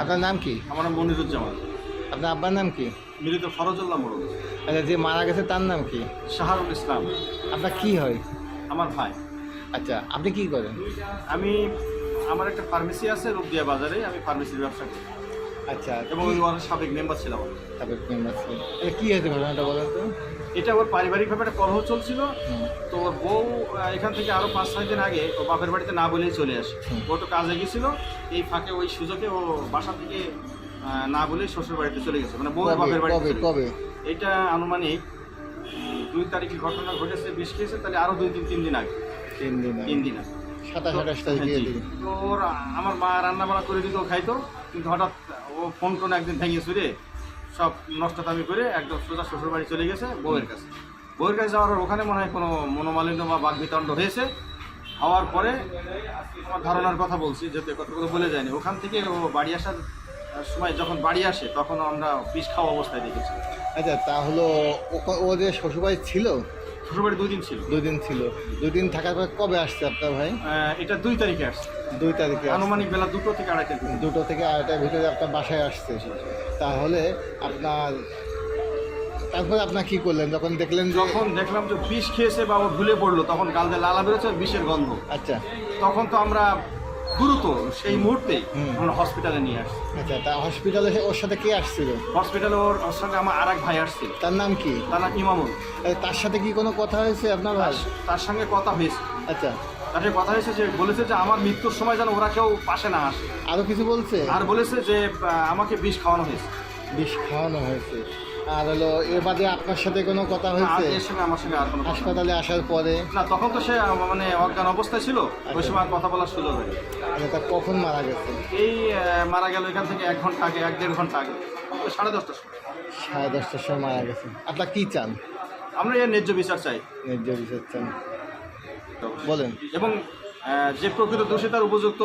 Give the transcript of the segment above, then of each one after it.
আপনার নাম কি? আমার নাম মনিরুজ্জামান। আপনার আব্বার নাম কি? মিলিত ফরজুল্লাহ মোড়ল। আচ্ছা যে মারা গেছে তার নাম কি? শাহরুল ইসলাম। আপনার কি হয়? আমার ভাই। আচ্ছা আপনি কি করেন? আমি আমার একটা ফার্মেসি আছে রূপদিয়া বাজারে আমি ফার্মেসির ব্যবসা করি। আচ্ছা এবং ওই সাবেক মেম্বার ছিলাম আমি। তারপর মেম্বার ছিলেন। আচ্ছা, কি হয়েছে ঘটনাটা বলেন তো? এটা ওর পারিবারিকভাবে একটা কলহ চলছিল। তো ওর বউ এখান থেকে আরও পাঁচ ছয় দিন আগে ও বাপের বাড়িতে না বলেই চলে আসে। ও তো কাজে গেছিল এই ফাঁকে ওই সুযোগে ও বাসা থেকে না বলেই শ্বশুর বাড়িতে চলে গেছে। মানে বউ বাপের বাড়িতে কবে? এটা আনুমানিক দুই তারিখে ঘটনা ঘটেছে বিষ খেয়েছে তাহলে আরও দুই দিন তিন দিন আগে। তিন দিন আগে। তিন দিন আগে। সাতাশ আঠাশ তারিখে হ্যাঁ, তো ওর আমার মা রান্না বান্না করে দিত ও খাইতো কিন্তু হঠাৎ ও ফোন টোন একদিন ভেঙে চুরে সব নষ্টতামি করে একদম সোজা শ্বশুর বাড়ি চলে গেছে বউয়ের কাছে। বউয়ের কাছে যাওয়ার ওখানে মনে হয় কোনো মনোমালিন্য বা বাগবিতণ্ড হয়েছে। হওয়ার পরে আমার ধারণার কথা বলছি যেহেতু কথাগুলো বলে যায়নি। ওখান থেকে ও বাড়ি আসার সময় যখন বাড়ি আসে তখন আমরা বিষ খাওয়া অবস্থায় দেখেছি। আচ্ছা তা হলো ও- ও যে শ্বশুরবাড়ি ছিল শ্বশুরবাড়ি দুই দিন ছিল। দুই দিন ছিল। দুই দিন থাকার পর কবে আসছে আপনার ভাই? এটা দুই তারিখে আসছে। দুই তারিখে আনুমানিক বেলা দুটো থেকে আড়াইটার দুটো থেকে আড়াইটার ভিতরে আপনার বাসায় আসছে। তাহলে আপনার তারপরে আপনার কি করলেন? যখন দেখলেন যখন দেখলাম যে বিষ খেয়েছে বা ও ভুলে পড়ল তখন গালদে লালা বেরোচ্ছে বিষের গন্ধ। আচ্ছা। তখন তো আমরা দ্রুত সেই মুহূর্তে আমরা হসপিটালে নিয়ে আসছি। আচ্ছা তা হসপিটালে ওর সাথে কে আসছিল? হসপিটালে ওর ওর সঙ্গে আমার আর এক ভাই আসছিল। তার নাম কি? তার নাম ইমামুল। তার সাথে কি কোনো কথা হয়েছে আপনার ভাই? তার- সঙ্গে কথা হয়েছে। আচ্ছা। তার সঙ্গে কথা হয়েছে যে বলেছে যে আমার মৃত্যুর সময় যেন ওরা কেউ পাশে না আসে। আরও কিছু বলছে? আর বলেছে যে আহ, আমাকে বিষ খাওয়ানো হয়েছে। বিষ খাওয়ানো হয়েছে। আর হলো এ বাদে আপনার সাথে কোনো কথা হয়েছে? আর এর সঙ্গে আমার সঙ্গে আর কোনো কথা নেই। হাসপাতালে আসার পরে? না তখন তো সে আহ, মানে অজ্ঞান অবস্থায় ছিল ওই সময় আর কথা বলার সুযোগ হয়নি। আচ্ছা, তা কখন মারা গেছে? এই আহ, মারা গেল এখান থেকে এক ঘণ্টা আগে এক দেড় ঘণ্টা আগে সাড়ে দশটার সময়। সাড়ে দশটার সময় মারা গেছে। আপনার কি চান? আমরা এর ন্যায্য বিচার চাই। ন্যায্য বিচার চান। বলেন। এবং আহ, যে প্রকৃত দোষী তার উপযুক্ত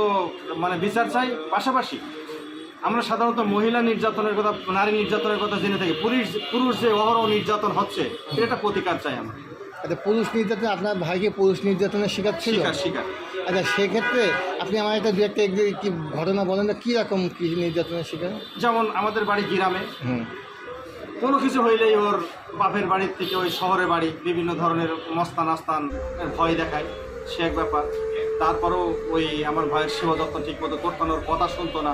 মানে বিচার চাই পাশাপাশি। আমরা সাধারণত মহিলা নির্যাতনের কথা নারী নির্যাতনের কথা জেনে থাকি। পুরুষ পুরুষ যে অহরহ নির্যাতন হচ্ছে এটা প্রতিকার চাই আমরা। আচ্ছা পুরুষ নির্যাতন আপনার ভাইকে পুরুষ নির্যাতনের শিকার ছিল? শিকার আচ্ছা সেক্ষেত্রে আপনি আমার একটা দু একটা কি ঘটনা বলেন না কীরকম কী নির্যাতনের শিকার? যেমন আমাদের বাড়ি গ্রামে। হুম। কোনো কিছু হইলেই ওর বাপের বাড়ির থেকে ওই শহরের বাড়ি বিভিন্ন ধরনের মস্তান আস্তান ভয় দেখায়। সে এক ব্যাপার। তারপরেও ওই আমার ভাইয়ের সেবা যত্ন ঠিক মতো করতো না ওর কথা শুনতো না।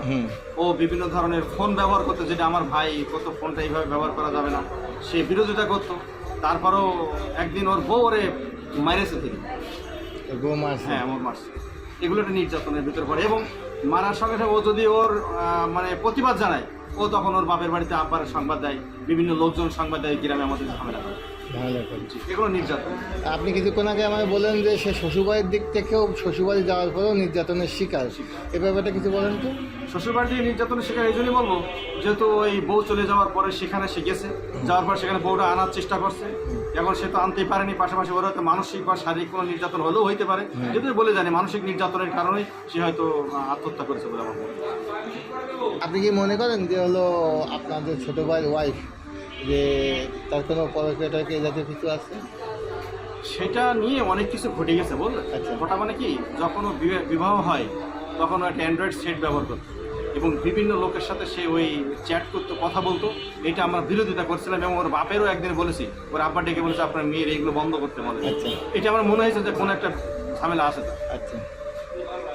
ও বিভিন্ন ধরনের ফোন ব্যবহার করতো যেটা আমার ভাই কত ফোনটা এইভাবে ব্যবহার করা যাবে না। সে বিরোধিতা করতো। তারপরও একদিন ওর বউ ওরে মাইরেছে তিনি হ্যাঁ আমার মারছে। এগুলো একটা নির্যাতনের ভিতর পড়ে এবং মারার সঙ্গে সঙ্গে ও যদি ওর মানে প্রতিবাদ জানায় ও তখন ওর বাপের বাড়িতে আব্বার সংবাদ দেয়। বিভিন্ন লোকজন সংবাদ দেয় গ্রামে আমাদের ঝামেলা করে আপনি কিছুক্ষণ আগে আমায় বলেন যে সে শ্বশুরবাড়ির দিক থেকেও শ্বশুরবাড়ি যাওয়ার পরেও নির্যাতনের শিকার। এ ব্যাপারটা কিছু বলেন তো। শ্বশুরবাড়ি থেকে নির্যাতনের শিকার এই জন্যই বলব যেহেতু ওই বউ চলে যাওয়ার পরে সেখানে সে গেছে যাওয়ার পর সেখানে বউটা আনার চেষ্টা করছে এখন সে তো আনতেই পারেনি পাশাপাশি ওর হয়তো মানসিক বা শারীরিক কোনো নির্যাতন হলেও হইতে পারে। যেহেতু বলে জানি মানসিক নির্যাতনের কারণেই সে হয়তো আত্মহত্যা করেছে বলে আমার আপনি কি মনে করেন যে হলো আপনার যে ছোটো ভাইয়ের ওয়াইফ যে তার কোনো পরক্রিয়াটা কি জাতীয় কিছু আছে? সেটা নিয়ে অনেক কিছু ঘটে গেছে বললেন আচ্ছা। ওটা মানে কি? যখন বিবাহ- হয় তখন একটা অ্যান্ড্রয়েড সেট ব্যবহার করতো। এবং বিভিন্ন লোকের সাথে সে ওই চ্যাট করতো কথা বলতো। এটা আমরা বিরোধিতা করছিলাম এবং ওর বাপেরও একদিন বলেছি ওর আব্বা ডেকে বলেছে আপনার মেয়ের এইগুলো বন্ধ করতে বলে। আচ্ছা। এটা আমার মনে হয়েছে যে কোনো একটা ঝামেলা আছে আচ্ছা।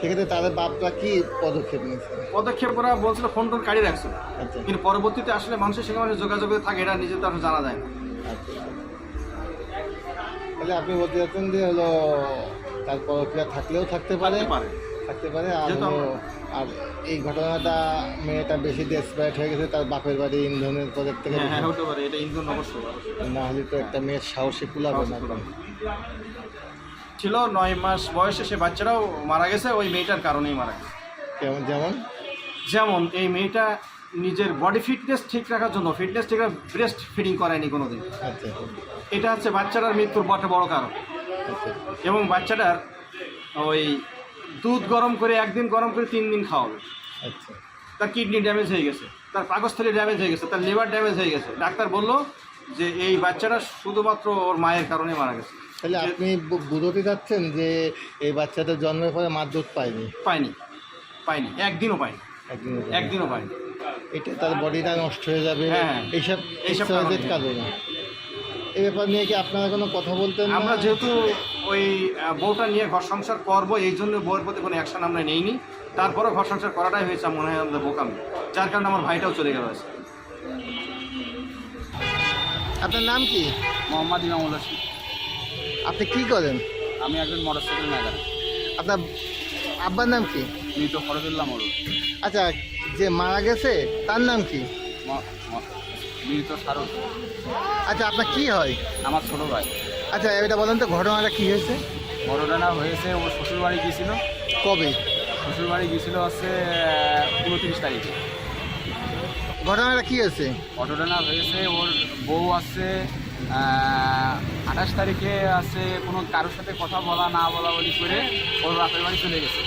সেক্ষেত্রে তাদের বাপরা কি পদক্ষেপ নিয়েছে? পদক্ষেপ করা বলছিল ফোন টোন কাড়ি রাখছিল আচ্ছা। কিন্তু পরবর্তীতে আসলে মানুষের সঙ্গে মানুষ যোগাযোগে থাকে এটা নিজে তো জানা যায় না। আচ্ছা। তাহলে আপনি বলতে চাচ্ছেন যে হলো তার পরক্রিয়া থাকলেও থাকতে পারে থাকতে পারে। আর আর এই ঘটনাটা মেয়েটা বেশি ডেসপারেট হয়ে গেছে তার বাপের বাড়ি ইন্ধনের পদের থেকে হ্যাঁ হ্যাঁ। না হলে তো একটা মেয়ের সাহসী কুলাবে না। ছিল নয় মাস বয়সে সে বাচ্চারাও মারা গেছে ওই মেয়েটার কারণেই মারা গেছে। কেমন যেমন? যেমন এই মেয়েটা নিজের বডি ফিটনেস ঠিক রাখার জন্য ফিটনেস ঠিক ব্রেস্ট ফিডিং করায়নি কোনোদিন। আচ্ছা। এটা হচ্ছে বাচ্চাটার মৃত্যুর বটে বড় কারণ। আচ্ছা। এবং বাচ্চাটার ওই দুধ গরম করে একদিন গরম করে তিন দিন খাওয়াবে। আচ্ছা। তার কিডনি ড্যামেজ হয়ে গেছে তার পাকস্থলী ড্যামেজ হয়ে গেছে তার লিভার ড্যামেজ হয়ে গেছে। ডাক্তার বলল যে এই বাচ্চাটা শুধুমাত্র ওর মায়ের কারণে মারা গেছে। তাহলে আপনি বুঝতে চাচ্ছেন যে এই বাচ্চাটা জন্মের পরে মার দুধ পায়নি? পাইনি পাইনি একদিনও পাইনি একদিনও পায়নি। একদিনও পাইনি এটা তার বডিটা নষ্ট হয়ে যাবে। হ্যাঁ, এইসব এইসব এইসব কারণে। এই ব্যাপার নিয়ে কি আপনারা কোনো কথা বলতেন আমরা যেহেতু ওই বউটা নিয়ে ঘর সংসার করব এই জন্য বউয়ের প্রতি কোনো অ্যাকশন আমরা নেইনি। তারপরেও ঘর সংসার করাটাই হয়েছে আমার মনে হয় আমাদের বোকামি। যার কারণে আমার ভাইটাও চলে গেল আছে আপনার নাম কি? মোহাম্মদ ইমামুল হাসিম আপনি কি করেন? আমি একজন মোটরসাইকেল ম্যাগার আপনার আব্বার নাম কি? মৃত ফরদুল্লাহ মরু আচ্ছা যে মারা গেছে তার নাম কি? মৃত শাহরুখ আচ্ছা আপনার কি হয়? আমার ছোট ভাই। আচ্ছা এটা বলেন তো ঘটনাটা কি হয়েছে? ঘটনা হয়েছে ও শ্বশুরবাড়ি গিয়েছিল। কবে? শ্বশুরবাড়ি গিয়েছিল হচ্ছে উনত্রিশ তারিখে। ঘটনাটা কি হয়েছে? ঘটনা হয়েছে ওর বউ আছে আঠাশ তারিখে আছে কোনো কারোর সাথে কথা বলা না বলা বলি করে ওর বাপের বাড়ি চলে গেছে।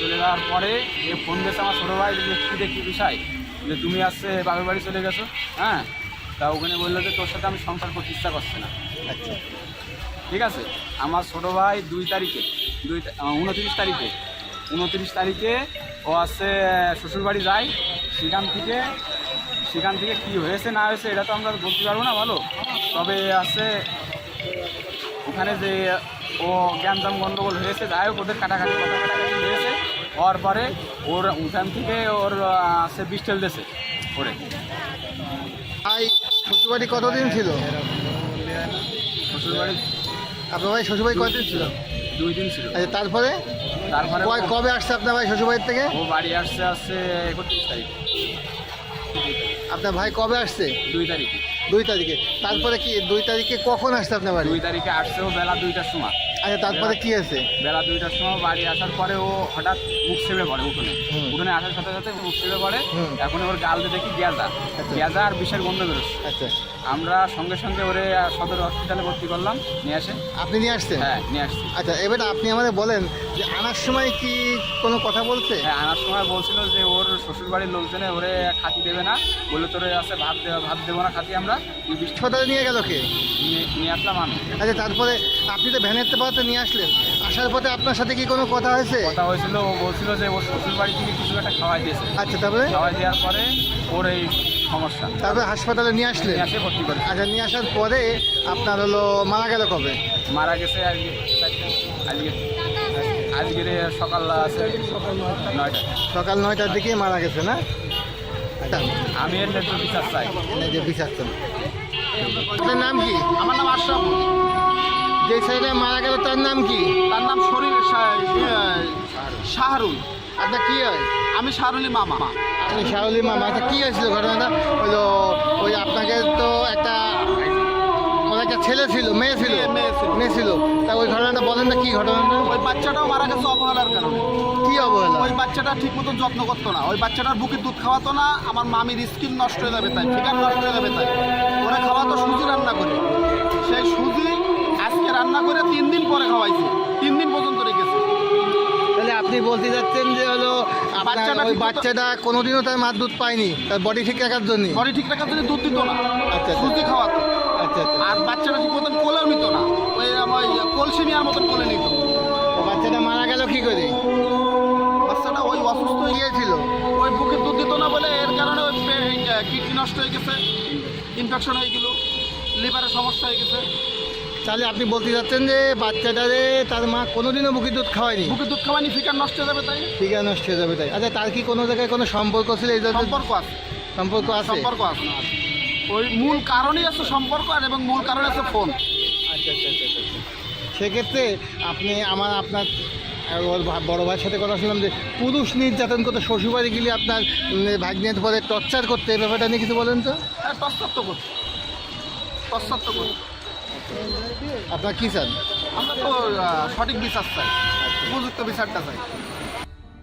চলে যাওয়ার পরে এ ফোন দিয়েছে আমার ছোটো ভাই যে কী দেখি বিষয়? যে তুমি আসছে বাপের বাড়ি চলে গেছো হ্যাঁ? তা ওখানে বলল যে তোর সাথে আমি সংসার করতে ইচ্ছা করছে না। আচ্ছা। ঠিক আছে? আমার ছোটো ভাই দুই তারিখে দুই উনত্রিশ তারিখে উনত্রিশ তারিখে ও আসছে শ্বশুরবাড়ি যায়। সেখান থেকে সেখান থেকে কি হয়েছে না হয়েছে এটা তো আমরা বলতে পারব না ভালো। তবে আছে ওখানে যে ও জ্ঞানদাম গণ্ডগোল হয়েছে যাই হোক ওদের কাটাকাটি কাটাকাটি হয়েছে। হওয়ার পরে ওর ওখান থেকে ওর সে বিস্টেল দিয়েছে ওরে। ভাই শ্বশুরবাড়ি কতদিন ছিল? শ্বশুরবাড়ি? আপনার ভাই শ্বশুরবাড়ি কতদিন ছিল? দুই দিন ছিল। আচ্ছা তারপরে? তারপরে কবে আসছে আপনার ভাই শ্বশুরবাড়ির থেকে? ও বাড়ি আসছে আসছে একত্রিশ তারিখ। আপনার ভাই কবে আসছে? দুই তারিখে। দুই তারিখে। তারপরে কি দুই তারিখে কখন আসতে আপনার বাড়ি? দুই তারিখে আসছে ও বেলা দুইটার সময়। আচ্ছা তারপরে কি আছে? বেলা দুইটার সময় বাড়ি আসার পরে ও হঠাৎ মুখ সেবে পড়ে উঠোনে। উঠোনে আসার সাথে সাথে মুখ সেবে পড়ে। এখন ওর গাল দেখি গ্যাজা গ্যাজা আর বিষের গন্ধ বেরোচ্ছে। আচ্ছা। আমরা সঙ্গে সঙ্গে ওরে সদর হসপিটালে ভর্তি করলাম নিয়ে আসে। আপনি নিয়ে আসছেন? হ্যাঁ নিয়ে আসছি। আচ্ছা এবার আপনি আমাদের বলেন যে আনার সময় কি কোনো কথা বলছে? হ্যাঁ আনার সময় বলছিল যে ওর শ্বশুর বাড়ির লোকজনে ওরে খাতি দেবে না বলে তোরে আছে ভাত দেওয়া ভাত দেবো না খাতি আমরা। হাসপাতালে নিয়ে গেল কে? নিয়ে আসলাম আমি। আচ্ছা তারপরে আপনি তো ভ্যানের পাতে নিয়ে আসলেন। আসার পথে আপনার সাথে কি কোনো কথা হয়েছে? কথা হয়েছিল ও বলছিল যে ওর শ্বশুর বাড়ি থেকে কিছু একটা খাওয়াই দিয়েছে। আচ্ছা তারপরে? খাওয়াই দেওয়ার পরে ওর এই সমস্যা তারপরে হাসপাতালে নিয়ে আসলেন নিয়ে আসে ভর্তি করে। আচ্ছা নিয়ে আসার পরে আপনার হলো মারা গেল কবে? মারা গেছে আজকে আজকে আজকে সকাল আছে নয়টা। সকাল নয়টার দিকে মারা গেছে না? আমি এর ন্যায্য বিচার চাই। এই যে বিচারছেন আপনার নাম কি? আমার নাম আশরাফুল যে ছেলেটা মারা গেল তার নাম কি? তার নাম শরীর শাহরুল। আপনার কি হয়? আমি শাহরুলি মামা। শাহলি মামা আচ্ছা কী হয়েছিল ঘটনাটা? হলো ওই আপনাকে তো একটা একটা ছেলে ছিল মেয়ে ছিল মেয়ে- ছিল। তা ওই ঘটনাটা বলেন না কি ঘটনাটা? ওই বাচ্চাটাও মারা গেছে অবহেলার কারণে। কি অবহেলা? ওই বাচ্চাটা ঠিক মতো যত্ন করতো না। ওই বাচ্চাটার বুকের দুধ খাওয়াতো না আমার মামির স্কিন নষ্ট হয়ে যাবে তাই ফিকার নষ্ট হয়ে যাবে তাই। ওরা খাওয়াতো সুজি রান্না করে। সেই সুজি আজকে রান্না করে তিন দিন পরে খাওয়াইছে। তিন দিন পর্যন্ত আপনি বলতে যাচ্ছেন যে হলো আপনার ওই বাচ্চাটা কোনোদিনও তার মার দুধ পায়নি তার বডি ঠিক রাখার জন্য বডি ঠিক রাখার জন্য দুধ দিত না। আচ্ছা, আচ্ছা। সুজি খাওয়াতো। আচ্ছা আচ্ছা। আর বাচ্চাটা ঠিক মতন কোলেও নিত না। ওই আমার কলসি নেওয়ার মতন কোলে নিত। বাচ্চাটা মারা গেল কি করে? বাচ্চাটা ওই অসুস্থ হয়ে গিয়েছিল। ওই বুকে দুধ দিত না বলে এর কারণে ওই কিডনি নষ্ট হয়ে গেছে। ইনফেকশন হয়ে গেল। লিভারের সমস্যা হয়ে গেছে। তাহলে আপনি বলতে যাচ্ছেন যে বাচ্চাটা বাচ্চাটারে তার মা কোনোদিনও বুকি দুধ খাওয়ায়নি? বুকে দুধ খাওয়ানি ফিকার নষ্ট হয়ে যাবে তাই আছে নষ্ট হয়ে যাবে তাই। আচ্ছা তার কি কোনো জায়গায় কোনো সম্পর্ক ছিল? এই সম্পর্ক আছে। সম্পর্ক আছে? সম্পর্ক আছে। ওই মূল কারণই আছে সম্পর্ক আর এবং মূল কারণ আছে ফোন। আচ্ছা আচ্ছা আচ্ছা আচ্ছা সেক্ষেত্রে আপনি আমার আপনার ওর বড় ভাইয়ের সাথে কথা শুনলাম যে পুরুষ নির্যাতন করতে শ্বশুরবাড়ি গেলে আপনার ভাগ্নের পরে টর্চার করতে এই ব্যাপারটা নিয়ে কিছু বলেন তো? হ্যাঁ তস্তাত্ব করছে। তস্তাত্ব করছে। আপনার কী চান? আমরা তো সঠিক বিচার চাই। উপযুক্ত বিচারটা চাই।